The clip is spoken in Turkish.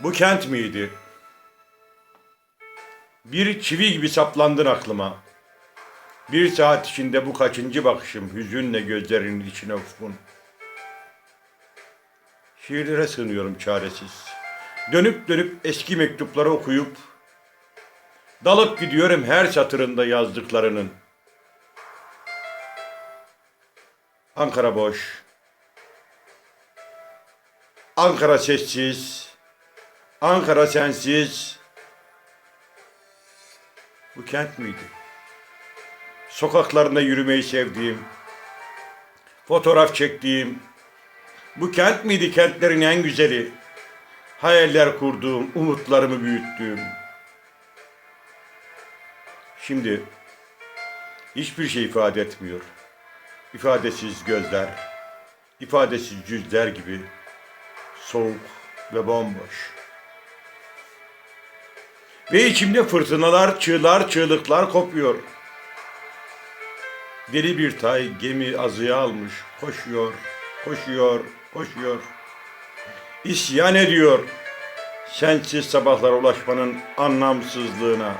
Bu kent miydi? Bir çivi gibi saplandın aklıma. Bir saat içinde bu kaçıncı bakışım hüzünle gözlerinin içine ufkun. Şiirlere sığınıyorum çaresiz. Dönüp dönüp eski mektupları okuyup dalıp gidiyorum her satırında yazdıklarının. Ankara boş. Ankara sessiz. Ankara sensiz. Bu kent miydi? Sokaklarında yürümeyi sevdiğim, fotoğraf çektiğim, bu kent miydi kentlerin en güzeli? Hayaller kurduğum, umutlarımı büyüttüğüm. Şimdi hiçbir şey ifade etmiyor. İfadesiz gözler, ifadesiz yüzler gibi soğuk ve bomboş. Ve içimde fırtınalar, çığlar, çığlıklar kopuyor. Deli bir tay gemi azıya almış, koşuyor, koşuyor, koşuyor. İsyan ediyor. Sensiz sabahlara ulaşmanın anlamsızlığına.